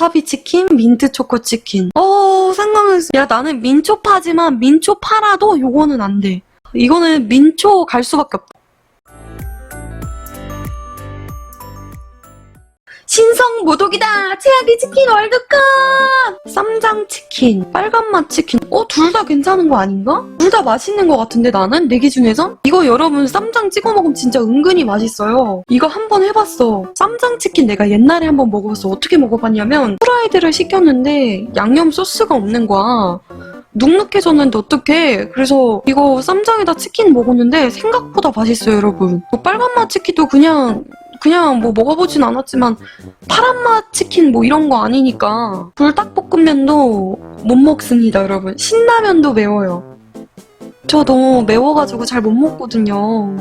와사비 치킨, 민트 초코 치킨. 어, 생각했어. 야, 나는 민초파지만 민초파라도 요거는 안 돼. 이거는 민초 갈 수밖에 없다. 신성 모독이다! 최악의 치킨 월드컵! 쌈장 치킨, 빨간 맛 치킨. 어, 둘 다 괜찮은 거 아닌가? 둘 다 맛있는 거 같은데 나는? 내 기준에선? 이거 여러분 쌈장 찍어 먹으면 진짜 은근히 맛있어요. 이거 한번 해봤어. 쌈장 치킨 내가 옛날에 한번 먹어봤어. 어떻게 먹어봤냐면 프라이드를 시켰는데 양념 소스가 없는 거야. 눅눅해졌는데 어떡해. 그래서 이거 쌈장에다 치킨 먹었는데 생각보다 맛있어요, 여러분. 뭐 빨간 맛 치킨도 그냥 그냥 뭐 먹어보진 않았지만 파란 맛 치킨 뭐 이런 거 아니니까 불닭볶음면도 못 먹습니다, 여러분. 신라면도 매워요. 저 너무 매워가지고 잘 못 먹거든요.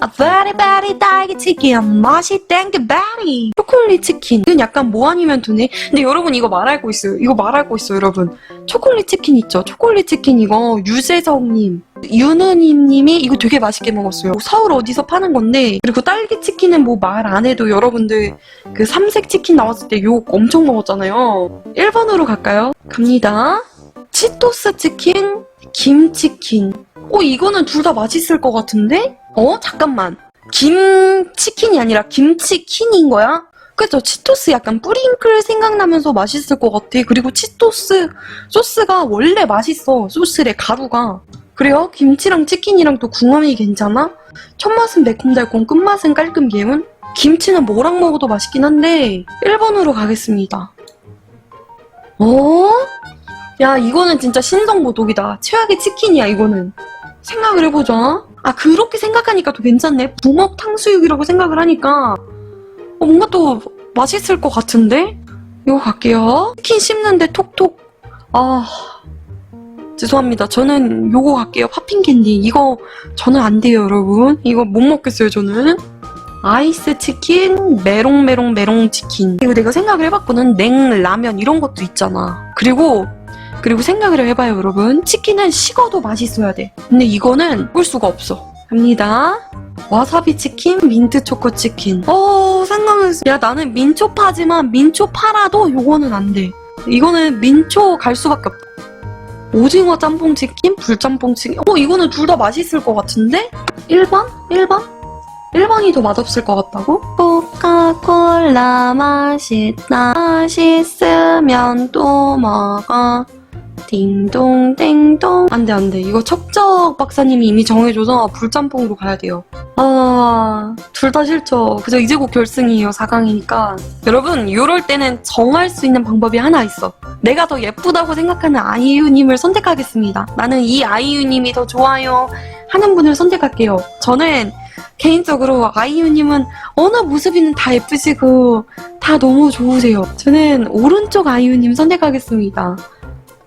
아, very 딸기 치킨 맛이 땡기 베리 초콜릿 치킨. 이건 약간 뭐 아니면 되네. 근데 여러분 이거 말하고 있어요. 이거 말하고 있어요 여러분. 초콜릿 치킨 있죠? 초콜릿 치킨 이거 유재성님 윤은희님이 이거 되게 맛있게 먹었어요. 서울 어디서 파는 건데 그리고 딸기 치킨은 뭐 말 안 해도 여러분들 그 삼색 치킨 나왔을 때 욕 엄청 먹었잖아요. 1번으로 갈까요? 갑니다. 치토스 치킨 김치킨. 어 이거는 둘 다 맛있을 것 같은데? 어? 잠깐만. 김치킨이 아니라 김치킨인 거야? 그죠? 치토스 약간 뿌링클 생각나면서 맛있을 것 같아. 그리고 치토스 소스가 원래 맛있어 소스의 가루가. 그래요? 김치랑 치킨이랑 또 궁합이 괜찮아? 첫 맛은 매콤달콤 끝맛은 깔끔 개운 김치는 뭐랑 먹어도 맛있긴 한데 1번으로 가겠습니다. 어? 야 이거는 진짜 신성모독이다. 최악의 치킨이야 이거는. 생각을 해보자 아 그렇게 생각하니까 또 괜찮네. 붕어 탕수육이라고 생각을 하니까. 어, 뭔가 또 맛있을 것 같은데? 이거 갈게요. 치킨 씹는데 톡톡. 아 죄송합니다. 저는 요거 갈게요. 팝핑 캔디. 이거 저는 안 돼요 여러분. 이거 못 먹겠어요 저는. 아이스 치킨, 메롱 메롱 메롱 치킨. 이거 내가 생각을 해봤거든. 냉 라면 이런 것도 있잖아. 그리고 그리고 생각을 해봐요, 여러분. 치킨은 식어도 맛있어야 돼. 근데 이거는 볼 수가 없어. 갑니다. 와사비 치킨, 민트 초코 치킨. 어, 생각했어. 야, 나는 민초파지만 민초파라도 요거는 안 돼. 이거는 민초 갈 수밖에 없다. 오징어 짬뽕 치킨, 불짬뽕 치킨. 어, 이거는 둘 다 맛있을 것 같은데? 1번? 1번? 1번이 더 맛없을 것 같다고? 코카콜라 맛있다. 맛있으면 또 먹어. 딩동댕동. 안 돼, 안 돼. 이거 척적 박사님이 이미 정해줘서 불짬뽕으로 가야 돼요. 아, 둘 다 싫죠. 그저 이제 곧 결승이에요, 4강이니까. 여러분, 요럴 때는 정할 수 있는 방법이 하나 있어. 내가 더 예쁘다고 생각하는 아이유님을 선택하겠습니다. 나는 이 아이유님이 더 좋아요 하는 분을 선택할게요. 저는 개인적으로 아이유님은 어느 모습이는 다 예쁘시고 다 너무 좋으세요. 저는 오른쪽 아이유님 선택하겠습니다.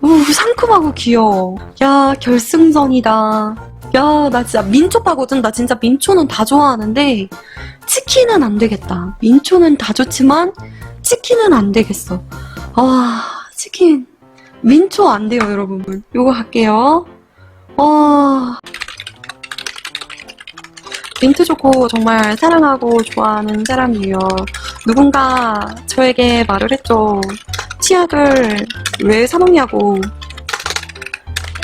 우 상큼하고 귀여워. 야 결승전이다. 야 나 진짜 민초파거든. 나 진짜 민초는 다 좋아하는데 치킨은 안 되겠다. 민초는 다 좋지만 치킨은 안 되겠어. 아 치킨 민초 안 돼요 여러분. 요거 할게요. 어 민트 초코 정말 사랑하고 좋아하는 사람이에요. 누군가 저에게 말을 했죠. 치약을 왜 사먹냐고.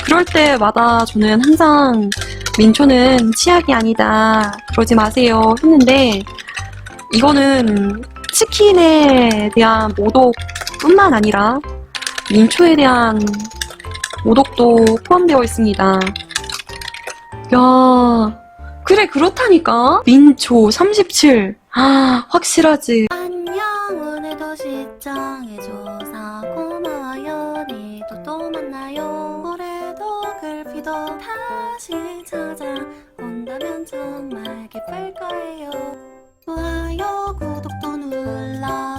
그럴 때마다 저는 항상 민초는 치약이 아니다. 그러지 마세요. 했는데 이거는 치킨에 대한 모독뿐만 아니라 민초에 대한 모독도 포함되어 있습니다. 야, 그래 그렇다니까 민초 37. 아 확실하지. 만나요. 올해도 글피도 다시 찾아온다면 정말 기쁠 거예요. 좋아요 구독도 눌러준